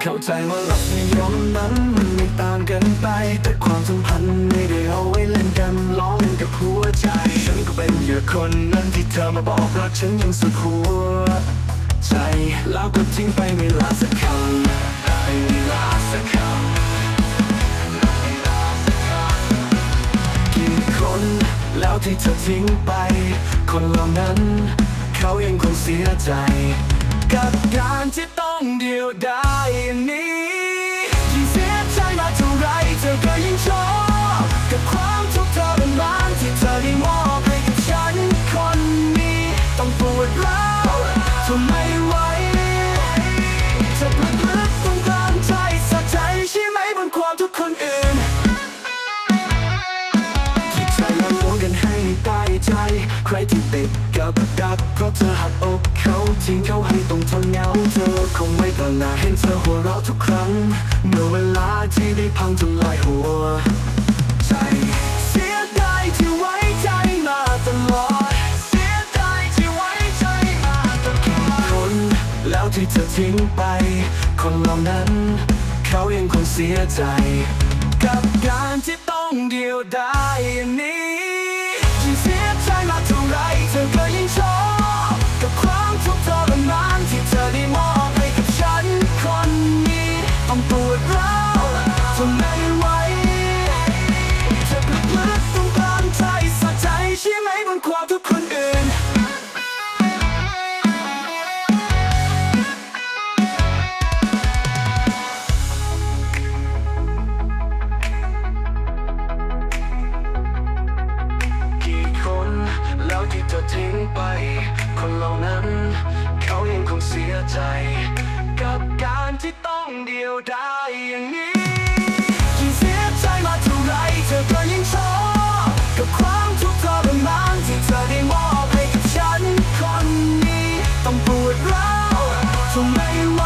เข้าใจว่ารักนิยมนั้นมันไม่ต่างกันไป แต่ความสัมพันธ์ไม่ได้เอาไว้เล่นกันล้อเล่นกับหัวใจ ฉันก็เป็นเหยื่อคนนั้นที่เธอมาบอกรักฉันยังสุดหัวใจ แล้วก็ทิ้งไปไม่ลาสักคำไม่ลาสักคำกี่คนแล้วที่เธอทิ้งไป คนเหล่านั้น เขายังคงเสียใจ กับการที่ ต้องเดียวได้นี้ยิ่งเสียใจมากเท่าไรเธอก็ยิ่งชอบกับความทุกข์ทรมานที่เธอได้มอบให้กับฉันคนนี้ ต้องปวดร้าวทนไม่ไหว ใครที่ติดกับดักเพราะเธอหักอกเขาทิ้งเขาให้ต้องทนเหงาเธอคงไม่ตระหนักเห็นเธอหัวเราะทุกครั้ง เมื่อเวลาที่ได้พังทำลายหัว ใจเสียดายที่ไว้ใจมาตลอด เสียดายที่ไว้ใจมาตลอดคนแล้วที่เธอทิ้งไป คนเหล่านั้น เขายังคงเสียใจ กับการที่ต้องเดียวดายอย่างนี้ แล้วที่เธอทิ้งไป คนเหล่านั้น เขายังคงเสียใจ กับการที่ต้องเดียวดายอย่างนี้ยิ่เสียใจมาเท่าไรเธอก็ยิ่งชอบกับความทุกข์ทรมานที่เธอได้มอบให้กับฉันคนนี้ ต้องปวดร้าวทนไม่ไหว